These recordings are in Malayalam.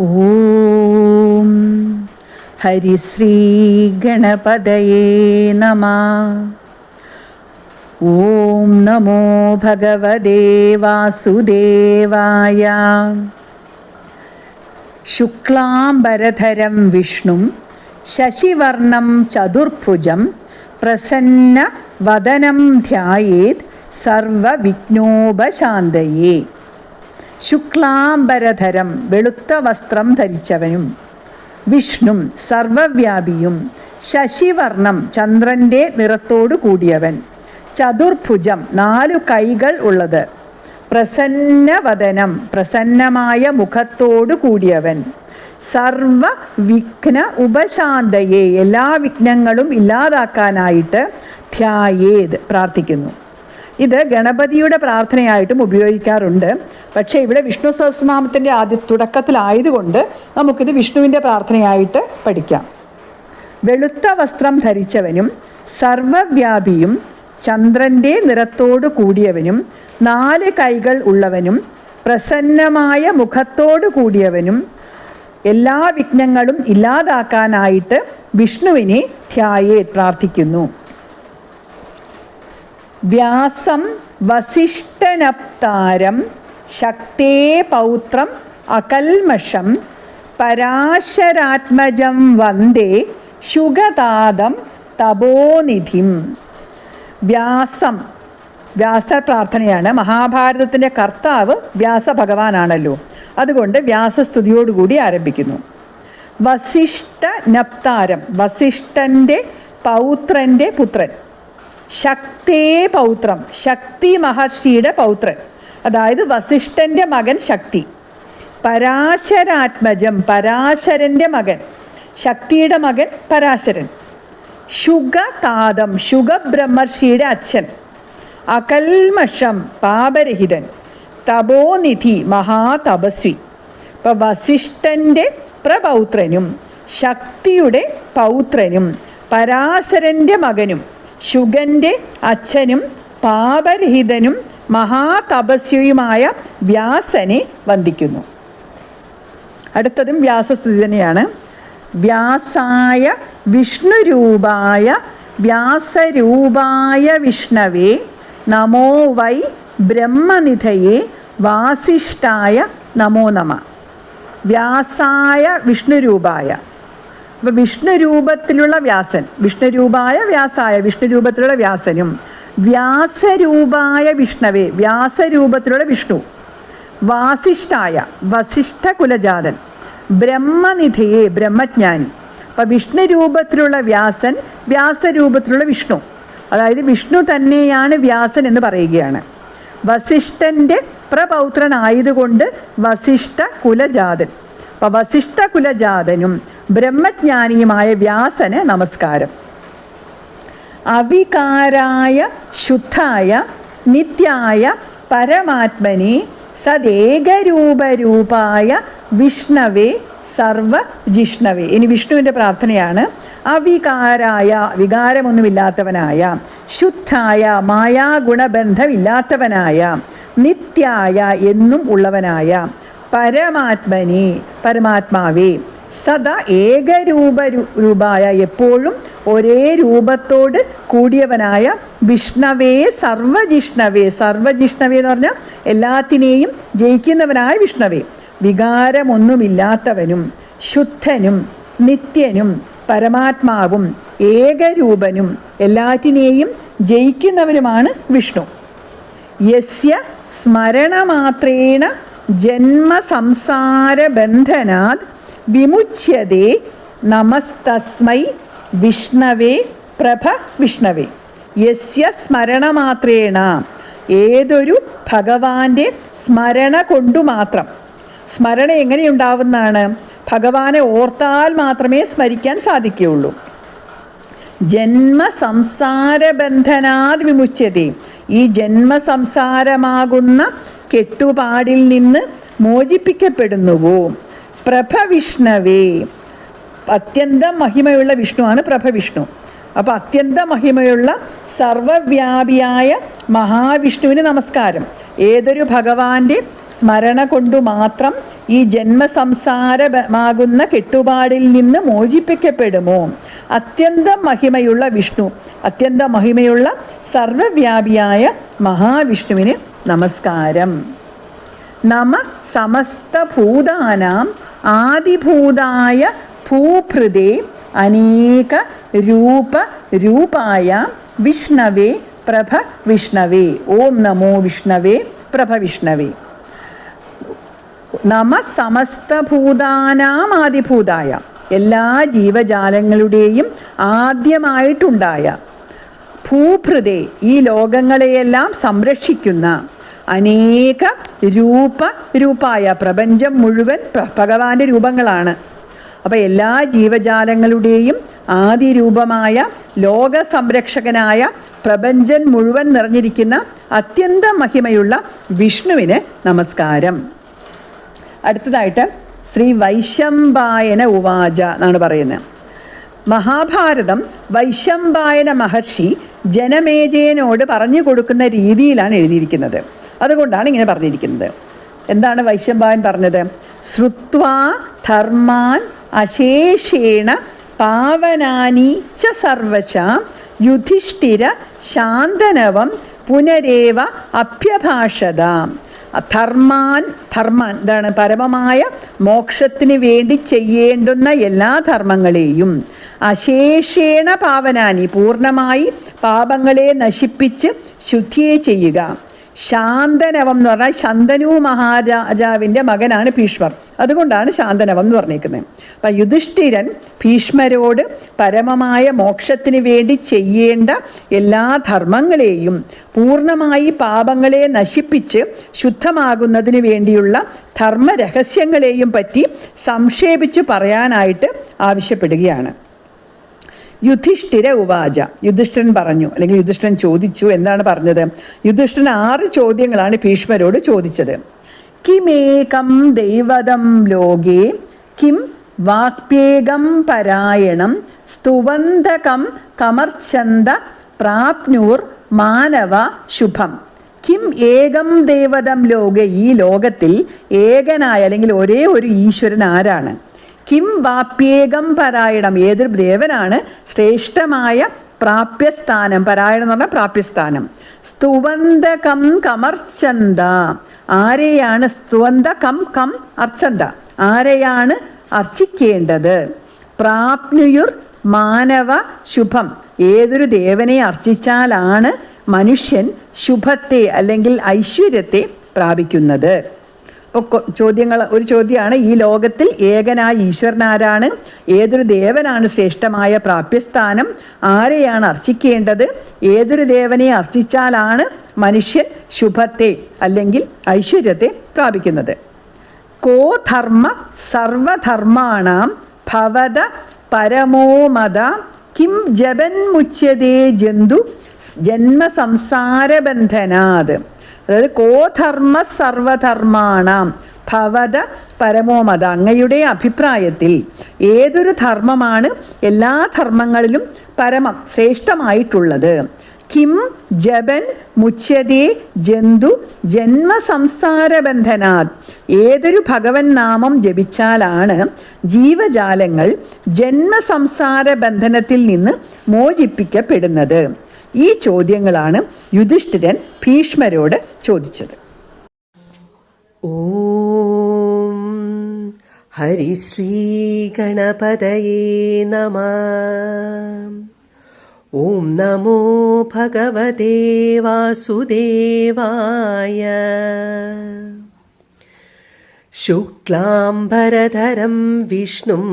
ഓം ഹരിശ്രീ ഗണപതയേ നമ. ഓം നമോ ഭഗവതേ വാസുദേവായ. ശുക്ലാംബരധരം വിഷ്ണും ശശിവർണം ചതുർഭുജം പ്രസന്ന വദനം ധ്യായേത് സർവവിഘ്നോപശാന്തയേ. ശുക്ലാംബരധരം വെളുത്ത വസ്ത്രം ധരിച്ചവനും വിഷ്ണു സർവവ്യാപിയും ശശിവർണം ചന്ദ്രന്റെ നിറത്തോടു കൂടിയവൻ. ചതുർഭുജം നാലു കൈകൾ ഉള്ളത്. പ്രസന്നവദനം പ്രസന്നമായ മുഖത്തോടു കൂടിയവൻ. സർവ വിഘ്ന ഉപശാന്തയെ എല്ലാ വിഘ്നങ്ങളും ഇല്ലാതാക്കാനായിട്ട് ധ്യായേത് പ്രാർത്ഥിക്കുന്നു. ഇത് ഗണപതിയുടെ പ്രാർത്ഥനയായിട്ടും ഉപയോഗിക്കാറുണ്ട്. പക്ഷേ ഇവിടെ വിഷ്ണു സഹസ്രനാമത്തിന്റെ ആദ്യ തുടക്കത്തിലായതുകൊണ്ട് നമുക്കിത് വിഷ്ണുവിന്റെ പ്രാർത്ഥനയായിട്ട് പഠിക്കാം. വെളുത്ത വസ്ത്രം ധരിച്ചവനും സർവവ്യാപിയും ചന്ദ്രന്റെ നിറത്തോടു കൂടിയവനും നാല് കൈകൾ ഉള്ളവനും പ്രസന്നമായ മുഖത്തോടു കൂടിയവനും എല്ലാ വിഘ്നങ്ങളും ഇല്ലാതാക്കാനായിട്ട് വിഷ്ണുവിനെ ധ്യായേ പ്രാർത്ഥിക്കുന്നു. വ്യാസം വസിഷ്ഠനപ്താരം ശക്തേ പൗത്രം അകൽമഷം പരാശരാത്മജം വന്ദേ ശുഗതാദം തപോനിധിം. വ്യാസം വ്യാസ പ്രാർത്ഥനയാണ് മഹാഭാരതത്തിന്റെ കർത്താവ് വ്യാസ ഭഗവാനാണല്ലോ അതുകൊണ്ട് വ്യാസസ്തുതിയോടുകൂടി ആരംഭിക്കുന്നു. വസിഷ്ഠ നപ്താരം വസിഷ്ഠന്റെ പൗത്രന്റെ പുത്രൻ. ശക്തേ പൗത്രം ശക്തി മഹർഷിയുടെ പൗത്രൻ. അതായത് വസിഷ്ഠന്റെ മകൻ ശക്തി. പരാശരാത്മജം പരാശരന്റെ മകൻ. ശക്തിയുടെ മകൻ പരാശരൻ. ശുഗതാതം ശുഗബ്രഹ്മർഷിയുടെ അച്ഛൻ. അകൽമഷം പാപരഹിതൻ. തപോനിധി മഹാതപസ്വി. ഇപ്പം വസിഷ്ഠന്റെ പ്രപൗത്രനും ശക്തിയുടെ പൗത്രനും പരാശരന്റെ മകനും. ശുഗന്റെ അച്ഛനും പാപരഹിതനും മഹാതപസ്വിയുമായ വ്യാസനെ വന്ദിക്കുന്നു. അടുത്തതും വ്യാസസ്തുതി തന്നെയാണ് വ്യാസായ വിഷ്ണുരൂപായ വ്യാസരൂപായ വിഷ്ണവേ നമോ വൈ ബ്രഹ്മനിധയെ വാസിഷ്ഠായ നമോ നമ. വ്യാസായ വിഷ്ണുരൂപായ. അപ്പോൾ വിഷ്ണു രൂപത്തിലുള്ള വ്യാസൻ വിഷ്ണു രൂപായ വ്യാസായ വിഷ്ണു രൂപത്തിലുള്ള വ്യാസനും വ്യാസരൂപായ വിഷ്ണവേ വ്യാസരൂപത്തിലുള്ള വിഷ്ണു വാസിഷ്ഠായ വസിഷ്ഠ കുലജാതൻ ബ്രഹ്മനിധയെ ബ്രഹ്മജ്ഞാനി. അപ്പം വിഷ്ണു രൂപത്തിലുള്ള വ്യാസൻ വ്യാസരൂപത്തിലുള്ള വിഷ്ണു. അതായത് വിഷ്ണു തന്നെയാണ് വ്യാസൻ എന്ന് പറയുകയാണ്. വസിഷ്ഠന്റെ പ്രപൗത്രനായതുകൊണ്ട് വസിഷ്ഠ കുലജാതൻ അപ്പം വസിഷ്ഠ കുലജാതനും ബ്രഹ്മജ്ഞാനിയുമായ വ്യാസന് നമസ്കാരം. അവികാരായ ശുദ്ധായ നിത്യായ പരമാത്മനെ സദേകരൂപരൂപായ വിഷ്ണവേ സർവ ജിഷ്ണവേ ഇനി വിഷ്ണുവിന്റെ പ്രാർത്ഥനയാണ്. അവികാരായ വികാരമൊന്നുമില്ലാത്തവനായ ശുദ്ധായ മായാഗുണബന്ധമില്ലാത്തവനായ നിത്യായ എന്നും ഉള്ളവനായ പരമാത്മനെ പരമാത്മാവേ സദാ ഏകരൂപ രൂപായ എപ്പോഴും ഒരേ രൂപത്തോട് കൂടിയവനായ വിഷ്ണവേ സർവജിഷ്ണവേ. സർവജിഷ്ണവേ എന്ന് പറഞ്ഞാൽ എല്ലാത്തിനെയും ജയിക്കുന്നവനായ വിഷ്ണവേ. വികാരമൊന്നുമില്ലാത്തവനും ശുദ്ധനും നിത്യനും പരമാത്മാവും ഏകരൂപനും എല്ലാറ്റിനെയും ജയിക്കുന്നവനുമാണ് വിഷ്ണു. യസ്യ സ്മരണമാത്രേണ ജന്മസംസാരബന്ധനാത് വിമുച്യതേ നമസ്തസ്മൈ വിഷ്ണവേ പ്രഭ വിഷ്ണവേ. യസ്യ സ്മരണമാത്രേണ. ഏതൊരു ഭഗവാന്റെ സ്മരണ കൊണ്ടു മാത്രം. സ്മരണ എങ്ങനെയുണ്ടാവുന്നതാണ്? ഭഗവാനെ ഓർത്താൽ മാത്രമേ സ്മരിക്കാൻ സാധിക്കുകയുള്ളൂ. ജന്മ സംസാര ബന്ധനാത് വിമുച്ചതേ ഈ ജന്മ സംസാരമാകുന്ന കെട്ടുപാടിൽ നിന്ന് മോചിപ്പിക്കപ്പെടുന്നുവോ? പ്രഭവിഷ്ണവേ. അത്യന്തം മഹിമയുള്ള വിഷ്ണുവാണ് പ്രഭവിഷ്ണു. അപ്പോൾ അത്യന്ത മഹിമയുള്ള സർവവ്യാപിയായ മഹാവിഷ്ണുവിന് നമസ്കാരം. ഏതൊരു ഭഗവാന്റെ സ്മരണ കൊണ്ടു മാത്രം ഈ ജന്മസംസാരമാകുന്ന കെട്ടുപാടിൽ നിന്ന് മോചിപ്പിക്കപ്പെടുമോ? അത്യന്തം മഹിമയുള്ള വിഷ്ണു അത്യന്തം മഹിമയുള്ള സർവവ്യാപിയായ മഹാവിഷ്ണുവിന് നമസ്കാരം. നമ സമസ്തഭൂതാനാം ആദിഭൂതായ ഭൂഭൃതേ അനേക രൂപ രൂപായ വിഷ്ണവേ പ്രഭ വിഷ്ണവേ. ഓം നമോ വിഷ്ണവേ പ്രഭ വിഷ്ണവേ. നമ സമസ്തഭൂതാനാം ആദിഭൂതായ. എല്ലാ ജീവജാലങ്ങളുടെയും ആദ്യമായിട്ടുണ്ടായ ഭൂഭൃതെ ഈ ലോകങ്ങളെയെല്ലാം സംരക്ഷിക്കുന്ന അനേക രൂപ രൂപായ പ്രപഞ്ചം മുഴുവൻ ഭഗവാന്റെ രൂപങ്ങളാണ്. അപ്പോൾ എല്ലാ ജീവജാലങ്ങളുടെയും ആദി രൂപമായ ലോക സംരക്ഷകനായ പ്രപഞ്ചൻ മുഴുവൻ നിറഞ്ഞിരിക്കുന്ന അത്യന്ത മഹിമയുള്ള വിഷ്ണുവിന് നമസ്കാരം. അടുത്തതായിട്ട് ശ്രീ വൈശംബായന ഉവാച എന്നാണ് പറയുന്നത്. മഹാഭാരതം വൈശംബായന മഹർഷി ജനമേജയനോട് പറഞ്ഞു കൊടുക്കുന്ന രീതിയിലാണ് എഴുതിയിരിക്കുന്നത്. അതുകൊണ്ടാണ് ഇങ്ങനെ പറഞ്ഞിരിക്കുന്നത്. എന്താണ് വൈശംബായൻ പറഞ്ഞത്? ശ്രുത്വാ ധർമാൻ അശേഷേണ പാവനാനി ച സർവശാം യുധിഷ്ഠിര ശാന്തനവം പുനരേവ അഭ്യഭാഷത. ധർമാൻ ധർമാൻ എന്താണ് പരമമായ മോക്ഷത്തിന് വേണ്ടി ചെയ്യേണ്ടുന്ന എല്ലാ ധർമ്മങ്ങളെയും. അശേഷേണ പാവനാനി പൂർണമായി പാപങ്ങളെ നശിപ്പിച്ച് ശുദ്ധിയെ ചെയ്യുക. ശാന്തനവം എന്ന് പറഞ്ഞാൽ ശന്തനു മഹാരാജാവിന്റെ മകനാണ് ഭീഷ്മർ. അതുകൊണ്ടാണ് ശാന്തനവം എന്ന് പറഞ്ഞിരിക്കുന്നത്. അപ്പം യുധിഷ്ഠിരൻ ഭീഷ്മരോട് പരമമായ മോക്ഷത്തിന് വേണ്ടി ചെയ്യേണ്ട എല്ലാ ധർമ്മങ്ങളെയും പൂർണമായി പാപങ്ങളെ നശിപ്പിച്ച് ശുദ്ധമാകുന്നതിന് വേണ്ടിയുള്ള ധർമ്മരഹസ്യങ്ങളെയും പറ്റി സംക്ഷേപിച്ച് പറയാനായിട്ട് ആവശ്യപ്പെടുകയാണ്. യുധിഷ്ഠിര ഉവാച. യുധിഷ്ഠിരൻ പറഞ്ഞു അല്ലെങ്കിൽ യുധിഷ്ഠിരൻ ചോദിച്ചു എന്താണ് പറഞ്ഞത്? യുധിഷ്ഠിരൻ ആറ് ചോദ്യങ്ങളാണ് ഭീഷ്മരോട് ചോദിച്ചത്. കിമേകം ദൈവതം ലോകേ കിം വാക്പേകം പരായണം സ്തുവന്തകം കമർച്ചന്ത പ്രാപ്നൂർ മാനവ ശുഭം. കിം ഏകം ദേവതം ലോക ഈ ലോകത്തിൽ ഏകനായ അല്ലെങ്കിൽ ഒരേ ഒരു ഈശ്വരൻ ആരാണ്? കിം വാപ്യേകം പരായണം ഏതൊരു ദേവനാണ് ശ്രേഷ്ഠമായ പ്രാപ്യസ്ഥാനം? പരായണം എന്ന് പറഞ്ഞാൽ പ്രാപ്യസ്ഥാനം. സ്തുവന്തകം കമർച്ചന്ത. ആരെയാണ് സ്തുവന്ത കം കം അർച്ചന്ത? ആരെയാണ് അർച്ചിക്കേണ്ടത്? പ്രാപ്നുയുർ മാനവ ശുഭം. ഏതൊരു ദേവനെ അർച്ചിച്ചാലാണ് മനുഷ്യൻ ശുഭത്തെ അല്ലെങ്കിൽ ഐശ്വര്യത്തെ പ്രാപിക്കുന്നത്. ചോദ്യങ്ങൾ ഒരു ചോദ്യമാണ് ഈ ലോകത്തിൽ ഏകനായ ഈശ്വരനാരാണ് ഏതൊരു ദേവനാണ് ശ്രേഷ്ഠമായ പ്രാപ്യസ്ഥാനം ആരെയാണ് അർച്ചിക്കേണ്ടത് ഏതൊരു ദേവനെ അർച്ചിച്ചാലാണ് മനുഷ്യൻ ശുഭത്തെ അല്ലെങ്കിൽ ഐശ്വര്യത്തെ പ്രാപിക്കുന്നത്. കോ ധർമ്മ സർവധർമാണാം ഭവത പരമോമത കിം ജപന്മുച്യതേ ജന്തു ജന്മസംസാരബന്ധനാത്. അതായത് കോധർമ്മ സർവധർമാണാം. ഭവത പരമോമത അങ്ങയുടെ അഭിപ്രായത്തിൽ ഏതൊരു ധർമ്മമാണ് എല്ലാ ധർമ്മങ്ങളിലും പരമം ശ്രേഷ്ഠമായിട്ടുള്ളത്? കിം ജപൻ മുച്യതേ ജന്തു ജന്മസംസാരബന്ധനാത് ഏതൊരു ഭഗവൻ നാമം ജപിച്ചാലാണ് ജീവജാലങ്ങൾ ജന്മസംസാര ബന്ധനത്തിൽ നിന്ന് മോചിപ്പിക്കപ്പെടുന്നത്? ഈ ചോദ്യങ്ങളാണ് യുധിഷ്ഠിരൻ ഭീഷ്മരോട് ചോദിച്ചത് ॐ हरिश्रीगणपतये नमः ॐ नमो भगवते वासुदेवाय शुक्लाम्बरधरं विष्णुं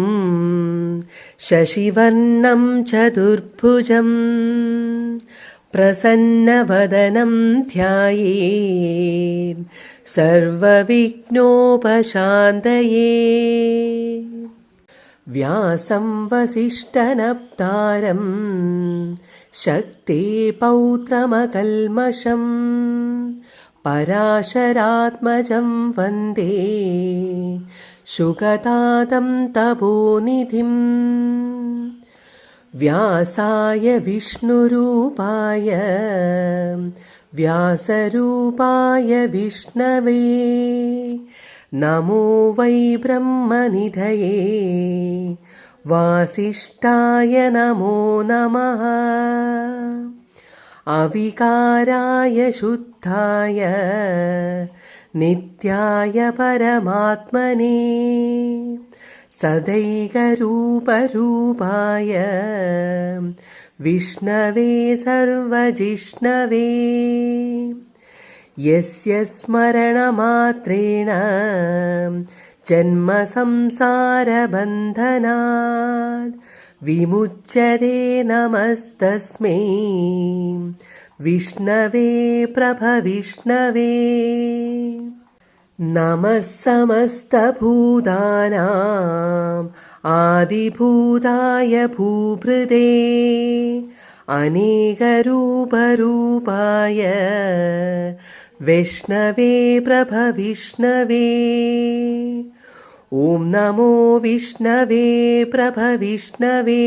शशिवर्णं चतुर्भुजम् प्रसन्नवदनं ध्यायेत् सर्वविघ्नोपशान्तये व्यासं वसिष्ठनप्तारं शक्ते पौत्रमकल्मषम् पराशरात्मजं वन्दे शुकतातं तपोनिधिम् व्यासाय विष्णुरूपाय व्यासरूपाय विष्णवे नमो वै ब्रह्मनिधये वासिष्ठाय नमो नमः अविकाराय शुद्धाय नित्याय परमात्मने सदैकरूपरूपाय। विष्णवे सर्वजिष्णवे। यस्य स्मरणमात्रेण जन्मसंसारबन्धनात् विमुच्यते नमस्तस्मै। विष्णवे प्रभविष्णवे। नमः समस्तभूतानाम् आदिभूताय भूभृदे अनेकरूपरूपाय वैष्णवे प्रभविष्णवे ॐ नमो विष्णवे प्रभविष्णवे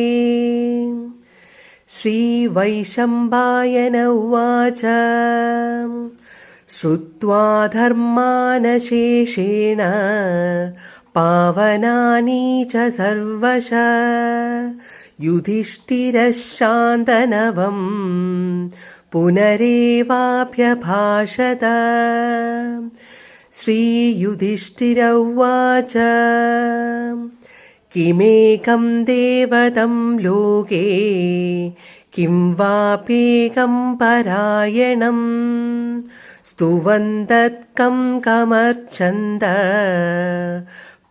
श्रीवैशम्पायन उवाच श्रुत्वा धर्मानशेषेण पावनानि च सर्वश युधिष्ठिरः शान्तनवम् पुनरेवाभ्यभाषत श्रीयुधिष्ठिर उवाच किमेकं देवतं लोके किं वाप्येकं परायणम् स्तुवन्तत्कं कमर्चन्द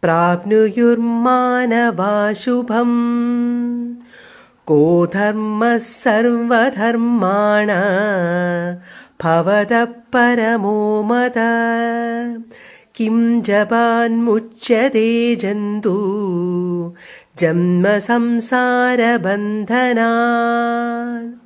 प्राप्नुयुर्मानवाशुभम् को धर्मः सर्वधर्माण भवतः परमो मद किं जपान्मुच्यते जन्तु जन्मसंसारबन्धनात्